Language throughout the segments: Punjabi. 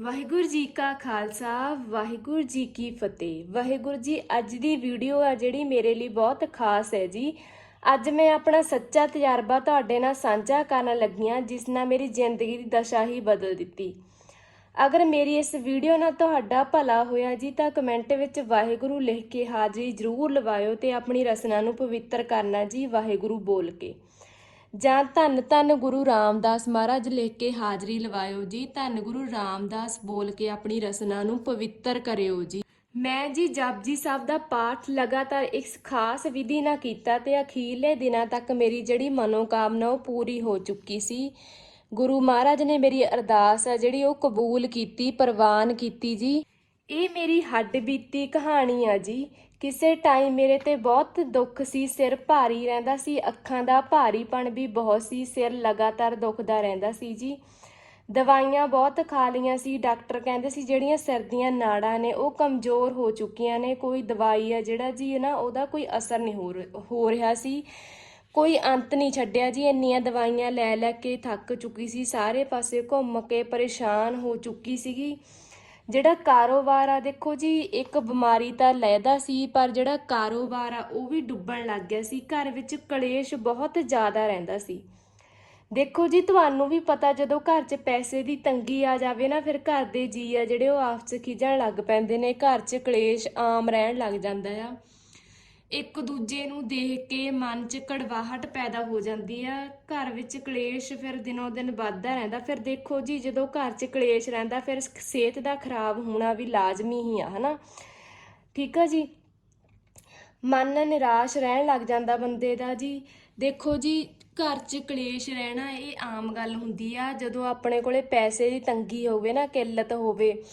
ਵਾਹਿਗੁਰੂ ਜੀ ਕਾ ਖਾਲਸਾ, ਵਾਹਿਗੁਰੂ ਜੀ ਕੀ ਫਤਿਹ। ਵਾਹਿਗੁਰੂ ਜੀ, ਅੱਜ ਦੀ ਵੀਡੀਓ ਆ ਜਿਹੜੀ ਮੇਰੇ ਲਈ ਬਹੁਤ ਖਾਸ ਹੈ ਜੀ। ਅੱਜ ਮੈਂ ਆਪਣਾ ਸੱਚਾ ਤਜਰਬਾ ਤੁਹਾਡੇ ਨਾਲ ਸਾਂਝਾ ਕਰਨ ਲੱਗੀਆਂ ਜਿਸ ਨਾਲ ਮੇਰੀ ਜ਼ਿੰਦਗੀ ਦੀ ਦਸ਼ਾ ਹੀ ਬਦਲ ਦਿੱਤੀ। ਅਗਰ ਮੇਰੀ ਇਸ ਵੀਡੀਓ ਨਾਲ ਤੁਹਾਡਾ ਭਲਾ ਹੋਇਆ ਜੀ, ਤਾਂ ਕਮੈਂਟ ਵਿੱਚ ਵਾਹਿਗੁਰੂ ਲਿਖ ਕੇ ਹਾਜ਼ਰੀ ਜ਼ਰੂਰ ਲਵਾਇਓ ਤੇ ਆਪਣੀ ਰਸਨਾ ਨੂੰ ਪਵਿੱਤਰ ਕਰਨਾ ਜੀ, ਵਾਹਿਗੁਰੂ ਬੋਲ ਕੇ। ਜਾਂ ਧੰਨ ਧੰਨ ਗੁਰੂ ਰਾਮਦਾਸ ਮਹਾਰਾਜ ਲਿਖ ਕੇ ਹਾਜ਼ਰੀ ਲਵਾਇਓ ਜੀ, ਧੰਨ ਗੁਰੂ ਰਾਮਦਾਸ ਬੋਲ ਕੇ ਆਪਣੀ ਰਸਨਾ ਨੂੰ ਪਵਿੱਤਰ ਕਰਿਓ ਜੀ। ਮੈਂ ਜੀ ਜਪਜੀ ਸਾਹਿਬ ਦਾ ਪਾਠ ਲਗਾਤਾਰ ਇੱਕ ਖਾਸ ਵਿਧੀ ਨਾਲ ਕੀਤਾ ਤੇ ਅਖੀਰਲੇ ਦਿਨਾਂ ਤੱਕ ਮੇਰੀ ਜਿਹੜੀ ਮਨੋਕਾਮਨਾ ਉਹ ਪੂਰੀ ਹੋ ਚੁੱਕੀ ਸੀ। ਗੁਰੂ ਮਹਾਰਾਜ ਨੇ ਮੇਰੀ ਅਰਦਾਸ ਆ ਜਿਹੜੀ ਉਹ ਕਬੂਲ ਕੀਤੀ, ਪ੍ਰਵਾਨ ਕੀਤੀ ਜੀ। ਇਹ ਮੇਰੀ ਹੱਡ ਬੀਤੀ ਕਹਾਣੀ ਆ ਜੀ। ਕਿਸੇ ਟਾਈਮ ਮੇਰੇ ਤੇ ਬਹੁਤ ਦੁੱਖ ਸੀ, ਸਿਰ ਭਾਰੀ ਰਹਿੰਦਾ ਸੀ, ਅੱਖਾਂ ਦਾ ਭਾਰੀਪਣ ਵੀ ਬਹੁਤ ਸੀ, ਸਿਰ ਲਗਾਤਾਰ ਦੁਖਦਾ ਰਹਿੰਦਾ ਸੀ ਜੀ। ਦਵਾਈਆਂ ਬਹੁਤ ਖਾ ਲਈਆਂ ਸੀ, ਡਾਕਟਰ ਕਹਿੰਦੇ ਸੀ ਜਿਹੜੀਆਂ ਸਿਰ ਦੀਆਂ ਨਾੜਾਂ ਨੇ ਉਹ ਕਮਜ਼ੋਰ ਹੋ ਚੁੱਕੀਆਂ ਨੇ, ਕੋਈ ਦਵਾਈ ਆ ਜਿਹੜਾ ਜੀ ਨਾ ਉਹਦਾ ਕੋਈ ਅਸਰ ਨਹੀਂ ਹੋ ਹੋ ਰਿਹਾ ਸੀ। ਕੋਈ ਅੰਤ ਨਹੀਂ ਛੱਡਿਆ ਜੀ, ਇੰਨੀਆਂ ਦਵਾਈਆਂ ਲੈ ਲੈ ਕੇ ਥੱਕ ਚੁੱਕੀ ਸੀ, ਸਾਰੇ ਪਾਸੇ ਘੁੰਮ ਕੇ ਪਰੇਸ਼ਾਨ ਹੋ ਚੁੱਕੀ ਸੀਗੀ। ਜਿਹੜਾ ਕਾਰੋਬਾਰ ਆ, ਦੇਖੋ ਜੀ, ਇੱਕ ਬਿਮਾਰੀ ਤਾਂ ਲੈਦਾ ਸੀ, ਪਰ ਜਿਹੜਾ ਕਾਰੋਬਾਰ ਆ, ਉਹ ਵੀ ਡੁੱਬਣ ਲੱਗ ਗਿਆ ਸੀ। ਘਰ ਵਿੱਚ ਕਲੇਸ਼ ਬਹੁਤ ਜ਼ਿਆਦਾ ਰਹਿੰਦਾ ਸੀ। ਦੇਖੋ ਜੀ, ਤੁਹਾਨੂੰ ਵੀ ਪਤਾ ਜਦੋਂ ਘਰ 'ਚ ਪੈਸੇ ਦੀ ਤੰਗੀ ਆ ਜਾਵੇ ਨਾ, ਫਿਰ ਘਰ ਦੇ ਜੀ ਆ ਜਿਹੜੇ ਉਹ ਆਪਸ 'ਚ ਖਿਜਣ ਲੱਗ ਪੈਂਦੇ ਨੇ। ਘਰ 'ਚ ਕਲੇਸ਼ ਆਮ ਰਹਿਣ ਲੱਗ ਜਾਂਦਾ ਆ। ਇੱਕ ਦੂਜੇ ਨੂੰ ਦੇਖ ਕੇ ਮਨ 'ਚ ਕੜਵਾਹਟ ਪੈਦਾ ਹੋ ਜਾਂਦੀ ਆ। ਘਰ ਵਿੱਚ ਕਲੇਸ਼ ਫਿਰ ਦਿਨੋਂ ਦਿਨ ਵੱਧਦਾ ਰਹਿੰਦਾ। ਫਿਰ ਦੇਖੋ ਜੀ, ਜਦੋਂ ਘਰ 'ਚ ਕਲੇਸ਼ ਰਹਿੰਦਾ, ਫਿਰ ਸਿਹਤ ਦਾ ਖਰਾਬ ਹੋਣਾ ਵੀ ਲਾਜ਼ਮੀ ਹੀ ਆ, ਹਨਾ? ਠੀਕ ਆ ਜੀ? ਮਨ ਨਿਰਾਸ਼ ਰਹਿਣ ਲੱਗ ਜਾਂਦਾ ਬੰਦੇ ਦਾ ਜੀ। ਦੇਖੋ ਜੀ, ਘਰ 'ਚ ਕਲੇਸ਼ ਰਹਿਣਾ ਇਹ ਆਮ ਗੱਲ ਹੁੰਦੀ ਆ। ਜਦੋਂ ਆਪਣੇ ਕੋਲੇ ਪੈਸੇ ਦੀ ਤੰਗੀ ਹੋਵੇ ਨਾ, ਕਿੱਲਤ ਹੋਵੇ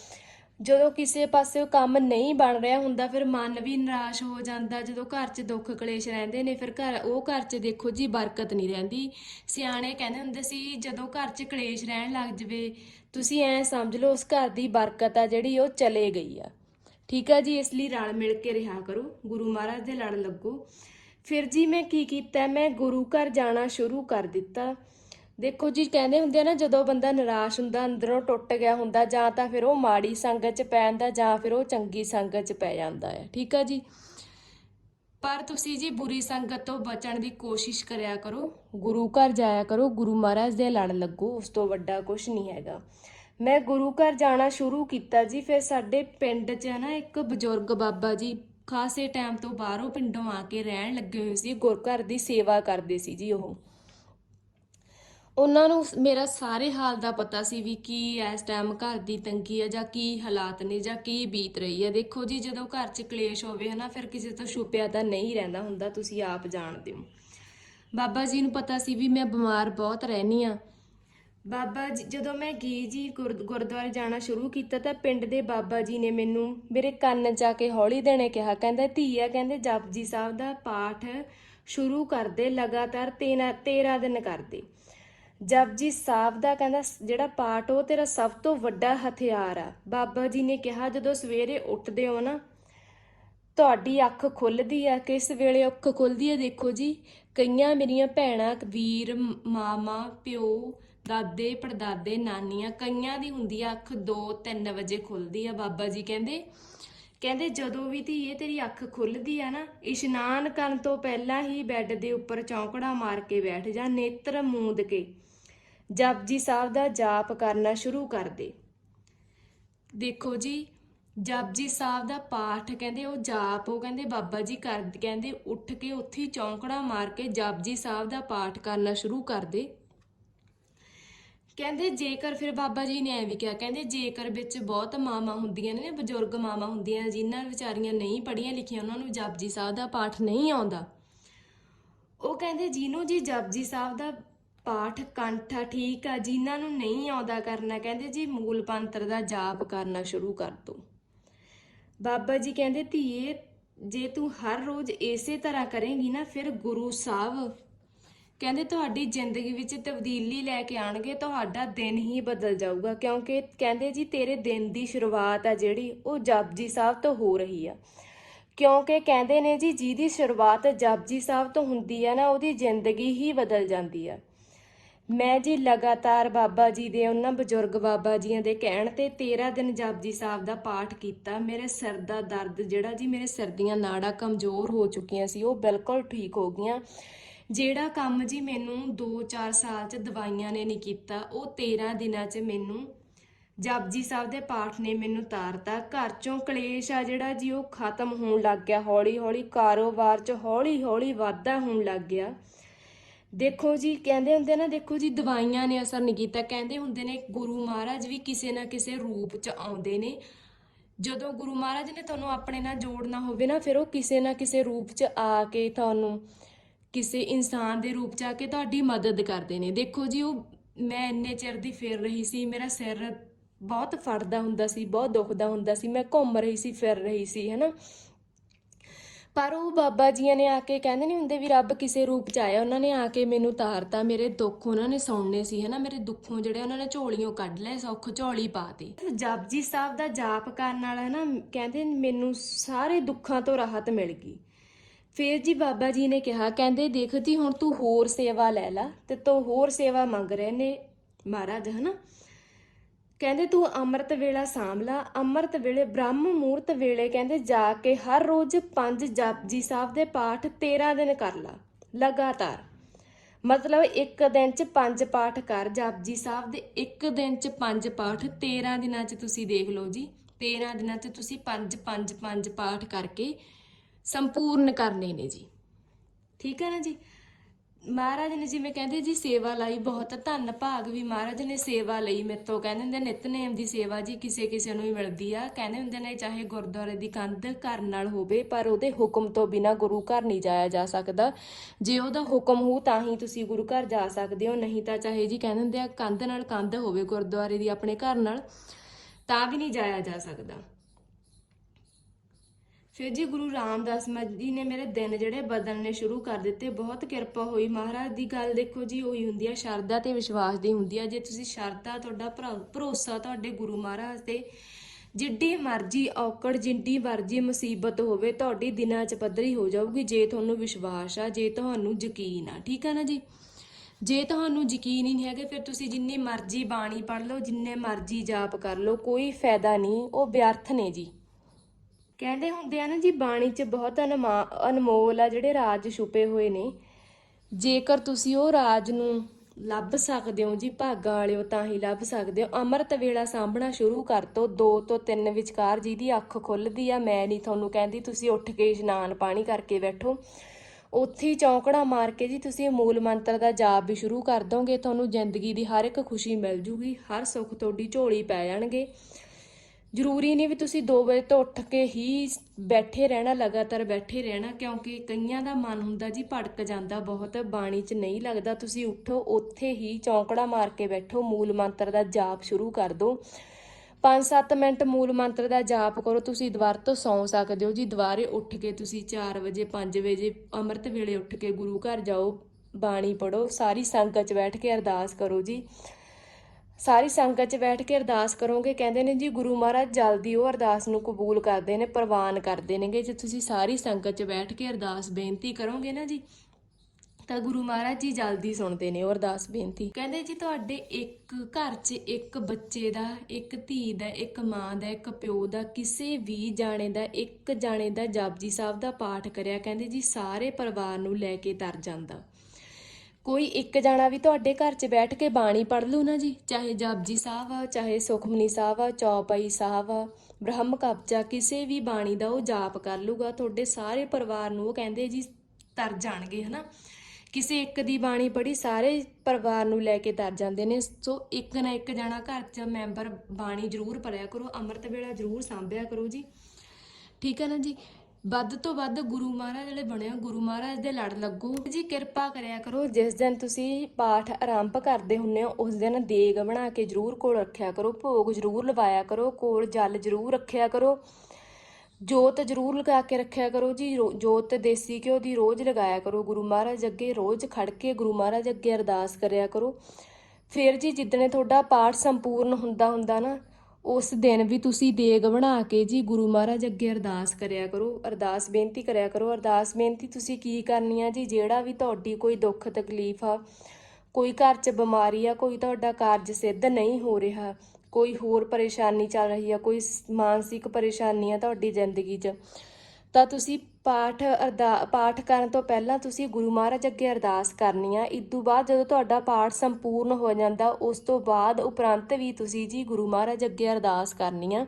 ਜਦੋਂ ਕਿਸੇ ਪਾਸੇ ਕੰਮ ਨਹੀਂ ਬਣ ਰਿਹਾ ਹੁੰਦਾ, ਫਿਰ ਮਨ ਵੀ ਨਿਰਾਸ਼ ਹੋ ਜਾਂਦਾ। ਜਦੋਂ ਘਰ 'ਚ ਦੁੱਖ ਕਲੇਸ਼ ਰਹਿੰਦੇ ਨੇ, ਫਿਰ ਘਰ, ਉਹ ਘਰ 'ਚ ਦੇਖੋ ਜੀ ਬਰਕਤ ਨਹੀਂ ਰਹਿੰਦੀ। ਸਿਆਣੇ ਕਹਿੰਦੇ ਹੁੰਦੇ ਸੀ, ਜਦੋਂ ਘਰ 'ਚ ਕਲੇਸ਼ ਰਹਿਣ ਲੱਗ ਜਵੇ, ਤੁਸੀਂ ਐ ਸਮਝ ਲਓ, ਉਸ ਘਰ ਦੀ ਬਰਕਤ ਆ ਜਿਹੜੀ ਉਹ ਚਲੇ ਗਈ ਆ। ਠੀਕ ਆ ਜੀ, ਇਸ ਲਈ ਰਲ ਮਿਲ ਕੇ ਰਿਹਾ ਕਰੋ। ਗੁਰੂ ਮਹਾਰਾਜ ਦੇ ਲੜ ਲੱਗੋ। ਫਿਰ ਜੀ ਮੈਂ ਕੀ ਕੀਤਾ, ਮੈਂ ਗੁਰੂ ਘਰ ਜਾਣਾ ਸ਼ੁਰੂ ਕਰ ਦਿੱਤਾ। ਦੇਖੋ ਜੀ, ਕਹਿੰਦੇ ਹੁੰਦੇ ਆ ਨਾ, ਜਦੋਂ ਬੰਦਾ ਨਿਰਾਸ਼ ਹੁੰਦਾ, ਅੰਦਰੋਂ ਟੁੱਟ ਗਿਆ ਹੁੰਦਾ, ਜਾਂ ਤਾਂ ਫਿਰ ਉਹ ਮਾੜੀ ਸੰਗਤ 'ਚ ਪੈ ਜਾਂਦਾ, ਜਾਂ ਫਿਰ ਉਹ ਚੰਗੀ ਸੰਗਤ 'ਚ ਪੈ ਜਾਂਦਾ ਹੈ। ਠੀਕ ਆ ਜੀ? ਪਰ ਤੁਸੀਂ ਜੀ ਬੁਰੀ ਸੰਗਤ ਤੋਂ ਬਚਣ ਦੀ ਕੋਸ਼ਿਸ਼ ਕਰਿਆ ਕਰੋ। ਗੁਰੂ ਘਰ ਜਾਇਆ ਕਰੋ, ਗੁਰੂ ਮਹਾਰਾਜ ਦੇ ਲੜ ਲੱਗੋ, ਉਸ ਤੋਂ ਵੱਡਾ ਕੁਝ ਨਹੀਂ ਹੈਗਾ। ਮੈਂ ਗੁਰੂ ਘਰ ਜਾਣਾ ਸ਼ੁਰੂ ਕੀਤਾ ਜੀ, ਫਿਰ ਸਾਡੇ ਪਿੰਡ 'ਚ ਨਾ, ਇੱਕ ਬਜ਼ੁਰਗ ਬਾਬਾ ਜੀ, ਖਾਸੇ ਟਾਈਮ ਤੋਂ ਬਾਹਰੋਂ ਪਿੰਡੋਂ ਆ ਕੇ ਰਹਿਣ ਲੱਗੇ ਹੋਏ ਸੀ, ਗੁਰ ਘਰ ਦੀ ਸੇਵਾ ਕਰਦੇ ਸੀ ਜੀ ਉਹ। ਉਹਨਾਂ ਨੂੰ ਮੇਰਾ ਸਾਰੇ ਹਾਲ ਦਾ ਪਤਾ ਸੀ ਵੀ ਕੀ ਇਸ ਟਾਈਮ ਘਰ ਦੀ ਤੰਗੀ ਆ ਜਾਂ ਕੀ ਹਾਲਾਤ ਨੇ ਜਾਂ ਕੀ ਬੀਤ ਰਹੀ ਹੈ ਦੇਖੋ ਜੀ, ਜਦੋਂ ਘਰ 'ਚ ਕਲੇਸ਼ ਹੋਵੇ ਹਨਾ, ਫਿਰ ਕਿਸੇ ਤੋਂ ਛੁਪਿਆ ਤਾਂ ਨਹੀਂ ਰਹਿੰਦਾ ਹੁੰਦਾ, ਤੁਸੀਂ ਆਪ ਜਾਣਦੇ ਹੋ ਬਾਬਾ ਜੀ ਨੂੰ ਪਤਾ ਸੀ ਵੀ ਮੈਂ ਬਿਮਾਰ ਬਹੁਤ ਰਹਿਨੀ ਆ। ਬਾਬਾ ਜੀ, ਜਦੋਂ ਮੈਂ ਗਈ ਜੀ ਗੁਰ- ਗੁਰਦੁਆਰੇ ਜਾਣਾ ਸ਼ੁਰੂ ਕੀਤਾ ਤਾਂ ਪਿੰਡ ਦੇ ਬਾਬਾ ਜੀ ਨੇ ਮੈਨੂੰ ਮੇਰੇ ਕੰਨ ਜਾ ਕੇ ਹੌਲੀ ਦੇਣੇ ਕਿਹਾ। ਕਹਿੰਦਾ, ਧੀਆ, ਕਹਿੰਦੇ ਜਪਜੀ ਸਾਹਿਬ ਦਾ ਪਾਠ ਸ਼ੁਰੂ ਕਰਦੇ, ਲਗਾਤਾਰ 13 13 ਦਿਨ ਕਰਦੇ। ਜਪਜੀ ਸਾਹਿਬ ਦਾ ਕਹਿੰਦਾ ਜਿਹੜਾ ਪਾਠ ਉਹ ਤੇਰਾ ਸਭ ਤੋਂ ਵੱਡਾ ਹਥਿਆਰ ਆ। ਬਾਬਾ ਜੀ ਨੇ ਕਿਹਾ, ਜਦੋਂ ਸਵੇਰੇ ਉੱਠਦੇ ਹੋ ਨਾ, ਤੁਹਾਡੀ ਅੱਖ ਖੁੱਲਦੀ ਆ, ਕਿਸ ਵੇਲੇ ਅੱਖ ਖੁੱਲਦੀ ਆ ਦੇਖੋ ਜੀ, ਕਈਆਂ ਮੇਰੀਆਂ ਭੈਣਾਂ, ਵੀਰ ਮਾਮਾ, ਪਿਓ, ਦਾਦੇ, ਪੜਦਾਦੇ, ਨਾਨੀਆਂ, ਕਈਆਂ ਦੀ ਹੁੰਦੀ ਆ ਅੱਖ 2-3 ਵਜੇ ਖੁੱਲਦੀ ਆ ਬਾਬਾ ਜੀ ਕਹਿੰਦੇ। ਕਹਿੰਦੇ ਜਦੋਂ ਵੀ ਧੀਏ ਤੇਰੀ ਅੱਖ ਖੁੱਲਦੀ ਆ ਨਾ, ਇਸ਼ਨਾਨ ਕਰਨ ਤੋਂ ਪਹਿਲਾਂ ਹੀ ਬੈੱਡ ਦੇ ਉੱਪਰ ਚੌਂਕੜਾ ਮਾਰ ਕੇ ਬੈਠ ਜਾ, ਨੇਤਰ ਮੂੰਦ ਕੇ। ਜਪਜੀ ਸਾਹਿਬ ਦਾ ਜਾਪ ਕਰਨਾ ਸ਼ੁਰੂ ਕਰ ਦੇ। ਦੇਖੋ ਜੀ, ਜਪਜੀ ਸਾਹਿਬ ਦਾ ਪਾਠ ਕਹਿੰਦੇ ਉਹ ਜਾਪ, ਉਹ ਕਹਿੰਦੇ ਬਾਬਾ ਜੀ ਕਰ, ਕਹਿੰਦੇ ਉੱਠ ਕੇ ਉੱਥੇ ਚੌਂਕੜਾ ਮਾਰ ਕੇ ਜਪਜੀ ਸਾਹਿਬ ਦਾ ਪਾਠ ਕਰਨਾ ਸ਼ੁਰੂ ਕਰ ਦੇ। ਕਹਿੰਦੇ ਜੇਕਰ ਫਿਰ ਬਾਬਾ ਜੀ ਨੇ ਐ ਵੀ ਕਿਹਾ, ਕਹਿੰਦੇ ਜੇਕਰ ਵਿੱਚ ਬਹੁਤ ਮਾਵਾਂ ਹੁੰਦੀਆਂ ਨੇ, ਬਜ਼ੁਰਗ ਮਾਵਾਂ ਹੁੰਦੀਆਂ, ਜਿਨ੍ਹਾਂ ਵਿਚਾਰੀਆਂ ਨਹੀਂ ਪੜ੍ਹੀਆਂ ਲਿਖੀਆਂ, ਉਹਨਾਂ ਨੂੰ ਜਪਜੀ ਸਾਹਿਬ ਦਾ ਪਾਠ ਨਹੀਂ ਆਉਂਦਾ। ਉਹ ਕਹਿੰਦੇ ਜਿਹਨੂੰ ਜੀ ਜਪਜੀ ਸਾਹਿਬ ਦਾ ਪਾਠ ਕੰਠਾ ਠੀਕ ਆ ਜਿਨ੍ਹਾਂ ਨੂੰ ਨਹੀਂ ਆਉਂਦਾ ਕਰਨਾ, ਕਹਿੰਦੇ ਜੀ ਮੂਲ ਪੰਤਰ ਦਾ ਜਾਪ ਕਰਨਾ ਸ਼ੁਰੂ ਕਰ ਦੋ। ਬਾਬਾ ਜੀ ਕਹਿੰਦੇ ਧੀਏ, ਜੇ ਤੂੰ ਹਰ ਰੋਜ਼ ਇਸੇ ਤਰ੍ਹਾਂ ਕਰੇਂਗੀ ਨਾ, ਫਿਰ ਗੁਰੂ ਸਾਹਿਬ ਕਹਿੰਦੇ ਤੁਹਾਡੀ ਜ਼ਿੰਦਗੀ ਵਿੱਚ ਤਬਦੀਲੀ ਲੈ ਕੇ ਆਣਗੇ ਤੁਹਾਡਾ ਦਿਨ ਹੀ ਬਦਲ ਜਾਊਗਾ। ਕਿਉਂਕਿ ਕਹਿੰਦੇ ਜੀ, ਤੇਰੇ ਦਿਨ ਦੀ ਸ਼ੁਰੂਆਤ ਆ ਜਿਹੜੀ, ਉਹ ਜਪਜੀ ਸਾਹਿਬ ਤੋਂ ਹੋ ਰਹੀ ਆ। ਕਿਉਂਕਿ ਕਹਿੰਦੇ ਨੇ ਜੀ, ਜਿਹਦੀ ਸ਼ੁਰੂਆਤ ਜਪਜੀ ਸਾਹਿਬ ਤੋਂ ਹੁੰਦੀ ਆ ਨਾ, ਉਹਦੀ ਜ਼ਿੰਦਗੀ ਹੀ ਬਦਲ ਜਾਂਦੀ ਆ। ਮੈਂ ਜੀ ਲਗਾਤਾਰ ਬਾਬਾ ਜੀ ਦੇ, ਉਹਨਾਂ ਬਜ਼ੁਰਗ ਬਾਬਾ ਜੀਆਂ ਦੇ ਕਹਿਣ ਤੇ 13 ਦਿਨ ਜਪਜੀ ਸਾਹਿਬ ਦਾ ਪਾਠ ਕੀਤਾ। ਮੇਰੇ ਸਿਰ ਦਾ ਦਰਦ ਜਿਹੜਾ ਜੀ, ਮੇਰੇ ਸਿਰ ਦੀਆਂ ਨਾੜਾਂ ਕਮਜ਼ੋਰ ਹੋ ਚੁੱਕੀਆਂ ਸੀ, ਉਹ ਬਿਲਕੁਲ ਠੀਕ ਹੋ ਗਈਆਂ। ਜਿਹੜਾ ਕੰਮ ਜੀ ਮੈਨੂੰ 2-4 ਸਾਲ ਚ ਦਵਾਈਆਂ ਨੇ ਨਹੀਂ ਕੀਤਾ, ਉਹ 13 ਦਿਨਾਂ ਚ ਮੈਨੂੰ ਜਪਜੀ ਸਾਹਿਬ ਦੇ ਪਾਠ ਨੇ ਮੈਨੂੰ ਤਾਰਤਾ। ਘਰ ਚੋਂ ਕਲੇਸ਼ ਆ ਜਿਹੜਾ ਜੀ, ਉਹ ਖਤਮ ਹੋਣ ਲੱਗ ਗਿਆ। ਹੌਲੀ ਹੌਲੀ ਕਾਰੋਬਾਰ ਚ ਹੌਲੀ ਹੌਲੀ ਵਾਧਾ ਹੋਣ ਲੱਗ ਗਿਆ। ਦੇਖੋ ਜੀ, ਕਹਿੰਦੇ ਹੁੰਦੇ ਨਾ, ਦੇਖੋ ਜੀ, ਦਵਾਈਆਂ ਨੇ ਅਸਰ ਨਹੀਂ ਕੀਤਾ। ਕਹਿੰਦੇ ਹੁੰਦੇ ਨੇ, ਗੁਰੂ ਮਹਾਰਾਜ ਵੀ ਕਿਸੇ ਨਾ ਕਿਸੇ ਰੂਪ ਚ ਆਉਂਦੇ ਨੇ। ਜਦੋਂ ਗੁਰੂ ਮਹਾਰਾਜ ਨੇ ਤੁਹਾਨੂੰ ਆਪਣੇ ਨਾਲ ਜੋੜਨਾ ਹੋਵੇ ਨਾ, ਫਿਰ ਉਹ ਕਿਸੇ ਨਾ ਕਿਸੇ ਰੂਪ ਚ ਆ ਕੇ ਤੁਹਾਨੂੰ ਕਿਸੇ ਇਨਸਾਨ ਦੇ ਰੂਪ ਚ ਆ ਕੇ ਤੁਹਾਡੀ ਮਦਦ ਕਰਦੇ ਨੇ। ਦੇਖੋ ਜੀ, ਉਹ ਮੈਂ ਇੰਨੇ ਚਿਰ ਦੀ ਫਿਰ ਰਹੀ ਸੀ, ਮੇਰਾ ਸਿਰ ਬਹੁਤ ਫੜਦਾ ਹੁੰਦਾ ਸੀ, ਬਹੁਤ ਦੁਖਦਾ ਹੁੰਦਾ ਸੀ, ਮੈਂ ਘੁੰਮ ਰਹੀ ਸੀ, ਫਿਰ ਰਹੀ ਸੀ, ਹੈਨਾ। ਪਰ ਉਹ ਬਾਬਾ ਜੀਆਂ ਨੇ ਆ ਕੇ ਕਹਿੰਦੇ ਨਹੀਂ ਹੁੰਦੇ ਵੀ ਰੱਬ ਕਿਸੇ ਰੂਪ ਚ ਆਇਆ। ਉਹਨਾਂ ਨੇ ਆ ਕੇ ਮੈਨੂੰ ਤਾਰਤਾ, ਮੇਰੇ ਦੁੱਖ ਉਹਨਾਂ ਨੇ ਸੁਣਨੇ ਸੀ, ਹਨਾ। ਮੇਰੇ ਦੁੱਖੋਂ ਜਿਹੜੇ ਉਹਨਾਂ ਨੇ ਝੋਲੀਆਂ ਕੱਢ ਲਏ, ਸੁੱਖ ਝੋਲੀ ਪਾਤੀ ਜਪਜੀ ਸਾਹਿਬ ਦਾ ਜਾਪ ਕਰਨ ਨਾਲ ਹਨਾ, ਕਹਿੰਦੇ ਮੈਨੂੰ ਸਾਰੇ ਦੁੱਖਾਂ ਤੋਂ ਰਾਹਤ ਮਿਲ ਗਈ। ਫਿਰ ਜੀ ਬਾਬਾ ਜੀ ਨੇ ਕਿਹਾ, ਕਹਿੰਦੇ ਦੇਖ ਜੀ, ਹੁਣ ਤੂੰ ਹੋਰ ਸੇਵਾ ਲੈ ਲੈ ਤੇ ਤੂੰ ਹੋਰ ਸੇਵਾ ਮੰਗ ਰਹੇ ਨੇ ਮਹਾਰਾਜ, ਹਨਾ? ਕਹਿੰਦੇ ਤੂੰ ਅੰਮ੍ਰਿਤ ਵੇਲਾ ਸਾਂਭਲਾ ਅੰਮ੍ਰਿਤ ਵੇਲੇ, ਬ੍ਰਹਮ ਮੂਰਤ ਵੇਲੇ ਕਹਿੰਦੇ ਜਾ ਕੇ ਹਰ ਰੋਜ਼ ਪੰਜ ਜਪਜੀ ਸਾਹਿਬ ਦੇ ਪਾਠ 13 ਦਿਨ ਕਰ ਲਾ, ਲਗਾਤਾਰ। ਮਤਲਬ ਇੱਕ ਦਿਨ ਚ ਪੰਜ ਪਾਠ ਕਰ ਜਪਜੀ ਸਾਹਿਬ ਦੇ, ਇੱਕ ਦਿਨ ਚ ਪੰਜ ਪਾਠ 13 ਦਿਨਾਂ ਚ ਤੁਸੀਂ ਦੇਖ ਲਓ ਜੀ 13 ਦਿਨਾਂ ਚ ਤੁਸੀਂ ਪੰਜ ਪੰਜ ਪੰਜ ਪਾਠ ਕਰਕੇ ਸੰਪੂਰਨ ਕਰਨੇ ਨੇ ਜੀ। ਠੀਕ ਹੈ ਨਾ ਜੀ? ਮਹਾਰਾਜ ਨੇ ਜਿਵੇਂ ਕਹਿੰਦੇ ਜੀ, ਸੇਵਾ ਲਈ ਬਹੁਤ, ਧੰਨ ਭਾਗ ਵੀ ਮਹਾਰਾਜ ਨੇ ਸੇਵਾ ਲਈ ਮੇਰੇ ਤੋਂ। ਕਹਿੰਦੇ ਹੁੰਦੇ, ਨਿਤਨੇਮ ਦੀ ਸੇਵਾ ਜੀ ਕਿਸੇ ਕਿਸੇ ਨੂੰ ਹੀ ਮਿਲਦੀ ਆ। ਕਹਿੰਦੇ ਹੁੰਦੇ ਨੇ, ਚਾਹੇ ਗੁਰਦੁਆਰੇ ਦੀ ਕੰਧ ਘਰ ਨਾਲ ਹੋਵੇ, ਪਰ ਉਹਦੇ ਹੁਕਮ ਤੋਂ ਬਿਨਾ ਗੁਰੂ ਘਰ ਨਹੀਂ ਜਾਇਆ ਜਾ ਸਕਦਾ। ਜੇ ਉਹਦਾ ਹੁਕਮ ਹੋ ਤਾਂ ਹੀ ਤੁਸੀਂ ਗੁਰੂ ਘਰ ਜਾ ਸਕਦੇ ਹੋ। ਨਹੀਂ ਤਾਂ ਚਾਹੇ ਜੀ ਕਹਿੰਦੇ ਹੁੰਦੇ ਆ, ਕੰਧ ਨਾਲ ਕੰਧ ਹੋਵੇ ਗੁਰਦੁਆਰੇ ਦੀ, ਆਪਣੇ ਘਰ ਨਾਲ, ਤਾਂ ਵੀ ਨਹੀਂ ਜਾਇਆ ਜਾ ਸਕਦਾ। ਫਿਰ ਜੀ ਗੁਰੂ ਰਾਮਦਾਸ ਜੀ ਨੇ ਮੇਰੇ ਦਿਨ ਜਿਹੜੇ ਬਦਲਨੇ ਸ਼ੁਰੂ ਕਰ ਦਿੱਤੇ। ਬਹੁਤ ਕਿਰਪਾ ਹੋਈ। ਮਹਾਰਾਜ ਦੀ ਗੱਲ ਦੇਖੋ ਜੀ, ਉਹੀ ਹੁੰਦੀ ਆ, ਸ਼ਰਧਾ ਤੇ ਵਿਸ਼ਵਾਸ ਦੀ ਹੁੰਦੀ ਆ। ਜੇ ਤੁਸੀਂ ਸ਼ਰਧਾ, ਤੁਹਾਡਾ ਭਰੋ- ਭਰੋਸਾ ਤੁਹਾਡੇ ਗੁਰੂ ਮਹਾਰਾਜ ਤੇ ਜਿੱਡੀ ਮਰਜ਼ੀ ਔਕੜ, ਜਿੱਡੀ ਮਰਜ਼ੀ ਮੁਸੀਬਤ ਹੋਵੇ, ਤੁਹਾਡੀ ਦਿਨਾਂ 'ਚ ਪੱਧਰੀ ਹੋ ਜਾਊਗੀ। ਜੇ ਤੁਹਾਨੂੰ ਵਿਸ਼ਵਾਸ ਆ, ਜੇ ਤੁਹਾਨੂੰ ਯਕੀਨ ਆ, ਠੀਕ ਆ ਨਾ ਜੀ? ਜੇ ਤੁਹਾਨੂੰ ਯਕੀਨ ਹੀ ਨਹੀਂ ਹੈਗਾ, ਫਿਰ ਤੁਸੀਂ ਜਿੰਨੀ ਮਰਜ਼ੀ ਬਾਣੀ ਪੜ੍ਹ ਲਓ, ਜਿੰਨੇ ਮਰਜ਼ੀ ਜਾਪ ਕਰ ਲਓ, ਕੋਈ ਫਾਇਦਾ ਨਹੀਂ। ਉਹ ਵਿਅਰਥ ਨੇ ਜੀ। ਕਹਿੰਦੇ ਹੁੰਦੇ ਆ ਨਾ ਜੀ, ਬਾਣੀ 'ਚ ਬਹੁਤ ਅਨਮਾ- ਅਨਮੋਲ ਆ ਜਿਹੜੇ ਰਾਜ ਛੁਪੇ ਹੋਏ ਨੇ। ਜੇਕਰ ਤੁਸੀਂ ਉਹ ਰਾਜ ਨੂੰ ਲੱਭ ਸਕਦੇ ਹੋ ਜੀ, ਭਾਗਾਂ ਵਾਲਿਓ ਤਾਂ ਹੀ ਲੱਭ ਸਕਦੇ ਹੋ। ਅੰਮ੍ਰਿਤ ਵੇਲਾ ਸਾਂਭਣਾ ਸ਼ੁਰੂ ਕਰ ਦੋ 2 ਤੋਂ 3 ਵਿਚਕਾਰ ਜਿਹਦੀ ਅੱਖ ਖੁੱਲਦੀ ਆ, ਮੈਂ ਨਹੀਂ ਤੁਹਾਨੂੰ ਕਹਿੰਦੀ, ਤੁਸੀਂ ਉੱਠ ਕੇ ਇਸ਼ਨਾਨ ਪਾਣੀ ਕਰਕੇ ਬੈਠੋ। ਉੱਥੇ ਹੀ ਚੌਂਕੜਾ ਮਾਰ ਕੇ ਜੀ, ਤੁਸੀਂ ਮੂਲ ਮੰਤਰ ਦਾ ਜਾਪ ਵੀ ਸ਼ੁਰੂ ਕਰ ਦੋਗੇ, ਤੁਹਾਨੂੰ ਜ਼ਿੰਦਗੀ ਦੀ ਹਰ ਇੱਕ ਖੁਸ਼ੀ ਮਿਲ ਜੂਗੀ, ਹਰ ਸੁੱਖ ਤੁਹਾਡੀ ਝੋਲੀ ਪੈ ਜਾਣਗੇ। ਜ਼ਰੂਰੀ ਨਹੀਂ ਵੀ ਤੁਸੀਂ 2 ਵਜੇ ਤੋਂ ਉੱਠ ਕੇ ਹੀ ਬੈਠੇ ਰਹਿਣਾ, ਲਗਾਤਾਰ ਬੈਠੇ ਰਹਿਣਾ, ਕਿਉਂਕਿ ਕਈਆਂ ਦਾ ਮਨ ਹੁੰਦਾ ਜੀ ਭੜਕ ਜਾਂਦਾ ਬਹੁਤ, ਬਾਣੀ 'ਚ ਨਹੀਂ ਲੱਗਦਾ, ਤੁਸੀਂ ਉੱਠੋ, ਉੱਥੇ ਹੀ ਚੌਂਕੜਾ ਮਾਰ ਕੇ ਬੈਠੋ, ਮੂਲ ਮੰਤਰ ਦਾ ਜਾਪ ਸ਼ੁਰੂ ਕਰ ਦਿਓ 5-7 ਮਿੰਟ ਮੂਲ ਮੰਤਰ ਦਾ ਜਾਪ ਕਰੋ, ਤੁਸੀਂ ਦੁਬਾਰਾ ਤੋਂ ਸੌਂ ਸਕਦੇ ਹੋ ਜੀ ਦੁਬਾਰੇ ਉੱਠ ਕੇ ਤੁਸੀਂ 4 ਵਜੇ 5 ਵਜੇ, ਅੰਮ੍ਰਿਤ ਵੇਲੇ ਉੱਠ ਕੇ ਗੁਰੂ ਘਰ ਜਾਓ, ਬਾਣੀ ਪੜੋ ਸਾਰੀ ਸੰਗਤ 'ਚ ਬੈਠ ਕੇ ਅਰਦਾਸ ਕਰੋ ਜੀ। ਸਾਰੀ ਸੰਗਤ 'ਚ ਬੈਠ ਕੇ ਅਰਦਾਸ ਕਰੋਗੇ। ਕਹਿੰਦੇ ਨੇ ਜੀ, ਗੁਰੂ ਮਹਾਰਾਜ ਜਲਦੀ ਉਹ ਅਰਦਾਸ ਨੂੰ ਕਬੂਲ ਕਰਦੇ ਨੇ, ਪ੍ਰਵਾਨ ਕਰਦੇ ਨੇਗੇ। ਜੇ ਤੁਸੀਂ ਸਾਰੀ ਸੰਗਤ 'ਚ ਬੈਠ ਕੇ ਅਰਦਾਸ ਬੇਨਤੀ ਕਰੋਗੇ ਨਾ ਜੀ, ਤਾਂ ਗੁਰੂ ਮਹਾਰਾਜ ਜੀ ਜਲਦੀ ਸੁਣਦੇ ਨੇ ਉਹ ਅਰਦਾਸ ਬੇਨਤੀ। ਕਹਿੰਦੇ ਜੀ, ਤੁਹਾਡੇ ਇੱਕ ਘਰ 'ਚ ਇੱਕ ਬੱਚੇ ਦਾ, ਇੱਕ ਧੀ ਦਾ, ਇੱਕ ਮਾਂ ਦਾ, ਇੱਕ ਪਿਓ ਦਾ, ਕਿਸੇ ਵੀ ਜਾਣੇ ਦਾ, ਇੱਕ ਜਾਣੇ ਦਾ ਜਪਜੀ ਸਾਹਿਬ ਦਾ ਪਾਠ ਕਰਿਆ। ਕਹਿੰਦੇ ਜੀ, ਸਾਰੇ ਪਰਿਵਾਰ ਨੂੰ ਲੈ ਕੇ ਤਰ ਜਾਂਦਾ। ਕੋਈ ਇੱਕ ਜਾਣਾ ਵੀ ਤੁਹਾਡੇ ਘਰ 'ਚ ਬੈਠ ਕੇ ਬਾਣੀ ਪੜ੍ਹ ਲੂ ਨਾ ਜੀ। ਚਾਹੇ ਜਪਜੀ ਸਾਹਿਬ ਆ, ਚਾਹੇ ਸੁਖਮਨੀ ਸਾਹਿਬ ਆ, ਚੌਪਈ ਸਾਹਿਬ ਆ, ਬ੍ਰਹਮ ਕਵਚਾ ਕਿਸੇ ਵੀ ਬਾਣੀ ਦਾ ਉਹ ਜਾਪ ਕਰ ਲੂਗਾ ਤੁਹਾਡੇ ਸਾਰੇ ਪਰਿਵਾਰ ਨੂੰ ਉਹ ਕਹਿੰਦੇ ਜੀ, ਤਰ ਜਾਣਗੇ, ਹਨਾ। ਕਿਸੇ ਇੱਕ ਦੀ ਬਾਣੀ ਪੜ੍ਹੀ ਸਾਰੇ ਪਰਿਵਾਰ ਨੂੰ ਲੈ ਕੇ ਤਰ ਜਾਂਦੇ ਨੇ। ਸੋ ਇੱਕ ਨਾ ਇੱਕ ਜਾਣਾ ਘਰ 'ਚ ਮੈਂਬਰ ਬਾਣੀ ਜ਼ਰੂਰ ਪੜਿਆ ਕਰੋ, ਅੰਮ੍ਰਿਤ ਵੇਲਾ ਜ਼ਰੂਰ ਸਾਂਭਿਆ ਕਰੋ ਜੀ। ਠੀਕ ਹੈ ਨਾ ਜੀ? ਵੱਧ ਤੋਂ ਵੱਧ ਗੁਰੂ ਮਹਾਰਾਜ ਜਿਹੜੇ ਬਣੇ ਹੋ, ਗੁਰੂ ਮਹਾਰਾਜ ਦੇ ਲੜ ਲੱਗੋ। ਜੀ ਕਿਰਪਾ ਕਰਿਆ ਕਰੋ, ਜਿਸ ਦਿਨ ਤੁਸੀਂ ਪਾਠ ਆਰੰਭ ਕਰਦੇ ਹੁੰਨੇ ਹੋ, ਉਸ ਦਿਨ ਦੇਗ ਬਣਾ ਕੇ ਜ਼ਰੂਰ ਕੋਲ ਰੱਖਿਆ ਕਰੋ, ਭੋਗ ਜ਼ਰੂਰ ਲਵਾਇਆ ਕਰੋ, ਕੋਲ ਜਲ ਜ਼ਰੂਰ ਰੱਖਿਆ ਕਰੋ, ਜੋਤ ਜ਼ਰੂਰ ਲਗਾ ਕੇ ਰੱਖਿਆ ਕਰੋ ਜੀ, ਰੋ- ਜੋਤ ਦੇਸੀ ਘਿਓ ਦੀ ਰੋਜ਼ ਲਗਾਇਆ ਕਰੋ, ਗੁਰੂ ਮਹਾਰਾਜ ਅੱਗੇ ਰੋਜ਼ ਖੜ ਕੇ ਗੁਰੂ ਮਹਾਰਾਜ ਅੱਗੇ ਅਰਦਾਸ ਕਰਿਆ ਕਰੋ। ਫਿਰ ਜੀ ਜਿੱਦਣੇ ਤੁਹਾਡਾ ਪਾਠ ਸੰਪੂਰਨ ਹੁੰਦਾ ਹੁੰਦਾ ਨਾ ਉਸ ਦਿਨ ਵੀ ਤੁਸੀਂ ਦੇਗ ਬਣਾ ਕੇ ਜੀ ਗੁਰੂ ਮਹਾਰਾਜ ਅੱਗੇ ਅਰਦਾਸ ਕਰਿਆ ਕਰੋ, ਅਰਦਾਸ ਬੇਨਤੀ ਕਰਿਆ ਕਰੋ, ਅਰਦਾਸ ਬੇਨਤੀ ਤੁਸੀਂ ਕੀ ਕਰਨੀ ਆ ਜੀ? ਜਿਹੜਾ ਵੀ ਤੁਹਾਡੀ ਕੋਈ ਦੁੱਖ, ਤਕਲੀਫ ਆ, ਕੋਈ ਘਰ 'ਚ ਬਿਮਾਰੀ ਆ, ਕੋਈ ਤੁਹਾਡਾ ਕਾਰਜ ਸਿੱਧ ਨਹੀਂ ਹੋ ਰਿਹਾ, ਕੋਈ ਹੋਰ ਪਰੇਸ਼ਾਨੀ ਚੱਲ ਰਹੀ ਆ, ਕੋਈ ਸ- ਮਾਨਸਿਕ ਪਰੇਸ਼ਾਨੀ ਆ ਤੁਹਾਡੀ ਜ਼ਿੰਦਗੀ 'ਚ ਤਾਂ ਤੁਸੀਂ ਪਾਠ ਅਰਦਾ, ਪਾਠ ਕਰਨ ਤੋਂ ਪਹਿਲਾਂ ਤੁਸੀਂ ਗੁਰੂ ਮਹਾਰਾਜ ਅੱਗੇ ਅਰਦਾਸ ਕਰਨੀ ਆ। ਇਸ ਤੋਂ ਬਾਅਦ ਜਦੋਂ ਤੁਹਾਡਾ ਪਾਠ ਸੰਪੂਰਨ ਹੋ ਜਾਂਦਾ, ਉਸ ਤੋਂ ਬਾਅਦ ਉਪਰੰਤ ਵੀ ਤੁਸੀਂ ਜੀ ਗੁਰੂ ਮਹਾਰਾਜ ਅੱਗੇ ਅਰਦਾਸ ਕਰਨੀ ਆ।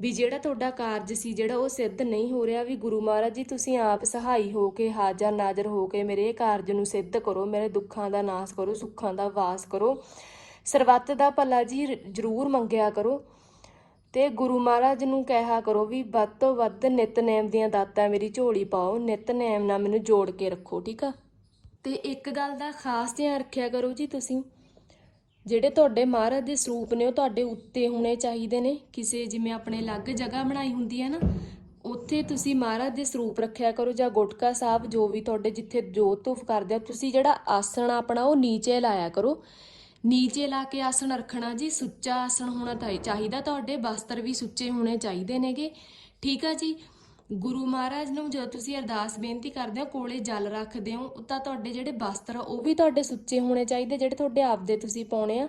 ਵੀ ਜਿਹੜਾ ਤੁਹਾਡਾ ਕਾਰਜ ਸੀ, ਜਿਹੜਾ ਉਹ ਸਿੱਧ ਨਹੀਂ ਹੋ ਰਿਹਾ, ਵੀ ਗੁਰੂ ਮਹਾਰਾਜ ਜੀ ਤੁਸੀਂ ਆਪ ਸਹਾਈ ਹੋ ਕੇ, ਹਾਜ਼ਰ ਨਾਜ਼ਰ ਹੋ ਕੇ ਮੇਰੇ ਇਹ ਕਾਰਜ ਨੂੰ ਸਿੱਧ ਕਰੋ, ਮੇਰੇ ਦੁੱਖਾਂ ਦਾ ਨਾਸ ਕਰੋ, ਸੁੱਖਾਂ ਦਾ ਵਾਸ ਕਰੋ। ਸਰਬੱਤ ਦਾ ਭਲਾ ਜੀ ਜ਼ਰੂਰ ਮੰਗਿਆ ਕਰੋ। ਤੇ ਗੁਰੂ ਮਹਾਰਾਜ ਨੂੰ ਕਿਹਾ ਕਰੋ ਵੀ ਵੱਧ ਤੋਂ ਵੱਧ ਨਿਤਨੇਮ ਦੀਆਂ ਦਾਤਾਂ ਮੇਰੀ ਝੋਲੀ ਪਾਓ, ਨਿਤਨੇਮ ਨਾਲ ਮੈਨੂੰ ਜੋੜ ਕੇ ਰੱਖੋ, ਠੀਕ ਆ? ਤੇ ਇੱਕ ਗੱਲ ਦਾ ਖਾਸ ਧਿਆਨ ਰੱਖਿਆ ਕਰੋ ਜੀ ਤੁਸੀਂ। ਜਿਹੜੇ ਤੁਹਾਡੇ ਮਹਾਰਾਜ ਦੇ ਸਰੂਪ ਨੇ, ਉਹ ਤੁਹਾਡੇ ਉੱਤੇ ਹੋਣੇ ਚਾਹੀਦੇ ਨੇ। ਕਿਸੇ ਜਿਵੇਂ ਆਪਣੇ ਅਲੱਗ ਜਗ੍ਹਾ ਬਣਾਈ ਹੁੰਦੀ ਹੈ ਨਾ, ਉੱਥੇ ਤੁਸੀਂ ਮਹਾਰਾਜ ਦੇ ਸਰੂਪ ਰੱਖਿਆ ਕਰੋ ਜਾਂ ਗੁਟਕਾ ਸਾਹਿਬ ਜੋ ਵੀ ਤੁਹਾਡੇ ਜਿੱਥੇ ਜੋਤ ਧੂਫ ਕਰਦੇ ਆ, ਤੁਸੀਂ ਜਿਹੜਾ ਆਸਣ ਆਪਣਾ ਉਹ ਨੀਚੇ ਲਾਇਆ ਕਰੋ। ਨੀਚੇ ਲਾ ਕੇ ਆਸਣ ਰੱਖਣਾ ਜੀ, ਸੁੱਚਾ ਆਸਣ ਹੋਣਾ ਤਾਂ ਚਾਹੀਦਾ, ਤੁਹਾਡੇ ਬਸਤਰ ਵੀ ਸੁੱਚੇ ਹੋਣੇ ਚਾਹੀਦੇ ਨੇਗੇ। ਠੀਕ ਆ ਜੀ? ਗੁਰੂ ਮਹਾਰਾਜ ਨੂੰ ਜਦੋਂ ਤੁਸੀਂ ਅਰਦਾਸ ਬੇਨਤੀ ਕਰਦੇ ਹੋ, ਕੋਲੇ ਜਲ ਰੱਖਦੇ ਹੋ, ਤਾਂ ਤੁਹਾਡੇ ਜਿਹੜੇ ਬਸਤਰ ਆ, ਉਹ ਵੀ ਤੁਹਾਡੇ ਸੁੱਚੇ ਹੋਣੇ ਚਾਹੀਦੇ, ਜਿਹੜੇ ਤੁਹਾਡੇ ਆਪਦੇ ਤੁਸੀਂ ਪਾਉਣੇ ਆ।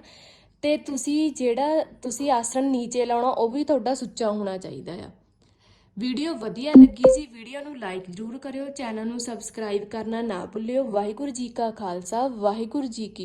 ਤੇ ਤੁਸੀਂ ਜਿਹੜਾ ਤੁਸੀਂ ਆਸਣ ਨੀਚੇ ਲਾਉਣਾ, ਉਹ ਵੀ ਤੁਹਾਡਾ ਸੁੱਚਾ ਹੋਣਾ ਚਾਹੀਦਾ ਆ। ਵੀਡੀਓ ਵਧੀਆ ਲੱਗੀ ਜੀ, ਵੀਡੀਓ ਨੂੰ ਲਾਈਕ ਜ਼ਰੂਰ ਕਰਿਓ, ਚੈਨਲ ਨੂੰ ਸਬਸਕ੍ਰਾਈਬ ਕਰਨਾ ਨਾ ਭੁੱਲਿਓ। ਵਾਹਿਗੁਰੂ ਜੀ ਕਾ ਖਾਲਸਾ, ਵਾਹਿਗੁਰੂ ਜੀ ਕੀ